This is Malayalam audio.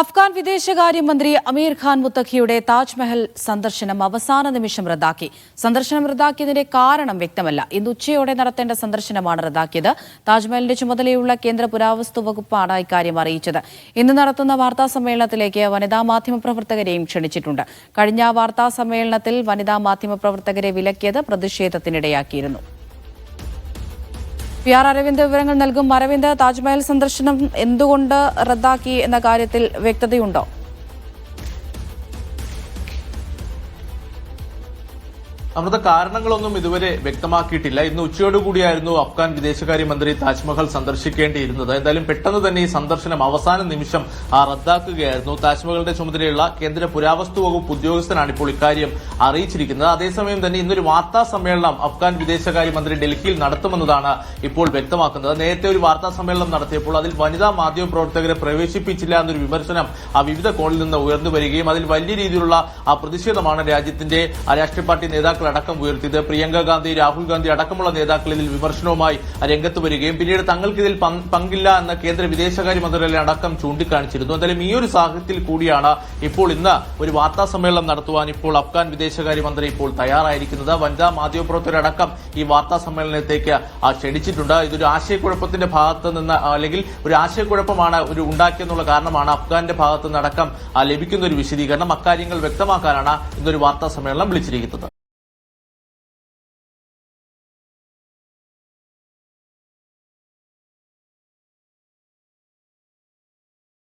അഫ്ഗാൻ വിദേശകാര്യമന്ത്രി അമീർ ഖാൻ മുത്തഖിയുടെ താജ്മഹൽ സന്ദർശനം അവസാന നിമിഷം റദ്ദാക്കി. സന്ദർശനം റദ്ദാക്കിയതിന്റെ കാരണം വ്യക്തമല്ല. ഇന്ന് ഉച്ചയോടെ നടത്തേണ്ട സന്ദർശനമാണ് റദ്ദാക്കിയത്. താജ്മഹലിന്റെ ചുമതലയുള്ള കേന്ദ്ര പുരാവസ്തു വകുപ്പാണ് ഇക്കാര്യം അറിയിച്ചത്. ഇന്ന് നടത്തുന്ന വാർത്താ സമ്മേളനത്തിലേക്ക് വനിതാ മാധ്യമപ്രവർത്തകരെയും ക്ഷണിച്ചിട്ടുണ്ട്. കഴിഞ്ഞ വാർത്താ സമ്മേളനത്തിൽ വനിതാ മാധ്യമപ്രവർത്തകരെ വിലക്കിയത് പ്രതിഷേധത്തിനിടയാക്കിയിരുന്നു. പി ആർ അരവിന്ദ് വിവരങ്ങൾ നൽകും. അരവിന്ദ് താജ്മഹൽ സന്ദർശനം എന്തുകൊണ്ട് റദ്ദാക്കി എന്ന കാര്യത്തിൽ വ്യക്തതയുണ്ടോ? അമൃത കാരണങ്ങളൊന്നും ഇതുവരെ വ്യക്തമാക്കിയിട്ടില്ല. ഇന്ന് ഉച്ചയോടുകൂടിയായിരുന്നു അഫ്ഗാൻ വിദേശകാര്യമന്ത്രി താജ്മഹൽ സന്ദർശിക്കേണ്ടിയിരുന്നത്. എന്തായാലും പെട്ടെന്ന് തന്നെ ഈ സന്ദർശനം അവസാന നിമിഷം റദ്ദാക്കുകയായിരുന്നു. താജ്മഹലിന്റെ ചുമതലയുള്ള കേന്ദ്ര പുരാവസ്തു വകുപ്പ് ഉദ്യോഗസ്ഥനാണ് ഇപ്പോൾ ഇക്കാര്യം അറിയിച്ചിരിക്കുന്നത്. അതേസമയം തന്നെ ഇന്നൊരു വാർത്താ സമ്മേളനം അഫ്ഗാൻ വിദേശകാര്യമന്ത്രി ഡൽഹിയിൽ നടത്തുമെന്നതാണ് ഇപ്പോൾ വ്യക്തമാക്കുന്നത്. നേരത്തെ ഒരു വാർത്താ സമ്മേളനം നടത്തിയപ്പോൾ അതിൽ വനിതാ മാധ്യമ പ്രവർത്തകരെ പ്രവേശിപ്പിച്ചില്ല എന്നൊരു വിമർശനം ആ വിവിധ കോണിൽ നിന്ന് ഉയർന്നു വരികയും അതിൽ വലിയ രീതിയിലുള്ള പ്രതിഷേധമാണ് രാജ്യത്തിന്റെ രാഷ്ട്രീയ പാർട്ടി നേതാക്കൾ അടക്കം ഉയർത്തിയത് പ്രിയങ്ക ഗാന്ധി രാഹുൽ ഗാന്ധി അടക്കമുള്ള നേതാക്കൾ ഇതിൽ വിമർശനവുമായി രംഗത്ത് വരികയും പിന്നീട് തങ്ങൾക്ക് ഇതിൽ പങ്കില്ല എന്ന കേന്ദ്ര വിദേശകാര്യ മന്ത്രാലയം അടക്കം ചൂണ്ടിക്കാണിച്ചിരുന്നു. എന്തായാലും ഈ ഒരു സാഹചര്യത്തിൽ കൂടിയാണ് ഇപ്പോൾ ഇന്ന് ഒരു വാർത്താ സമ്മേളനം നടത്തുവാൻ ഇപ്പോൾ അഫ്ഗാൻ വിദേശകാര്യ മന്ത്രി ഇപ്പോൾ തയ്യാറായിരിക്കുന്നത്. വനിതാ മാധ്യമപ്രവർത്തകരടക്കം ഈ വാർത്താ സമ്മേളനത്തിലേക്ക് ആ, ക്ഷണിച്ചിട്ടുണ്ട്. ഇതൊരു ആശയക്കുഴപ്പത്തിന്റെ ഭാഗത്ത് നിന്ന് അല്ലെങ്കിൽ ഒരു ആശയക്കുഴപ്പമാണ് ഒരു ഉണ്ടാക്കിയെന്നുള്ള കാരണമാണ് അഫ്ഗാന്റെ ഭാഗത്ത് നിന്നടക്കം ലഭിക്കുന്ന ഒരു വിശദീകരണം. അക്കാര്യങ്ങൾ വ്യക്തമാക്കാനാണ് ഇന്നൊരു വാർത്താ സമ്മേളനം വിളിച്ചിരിക്കുന്നത്.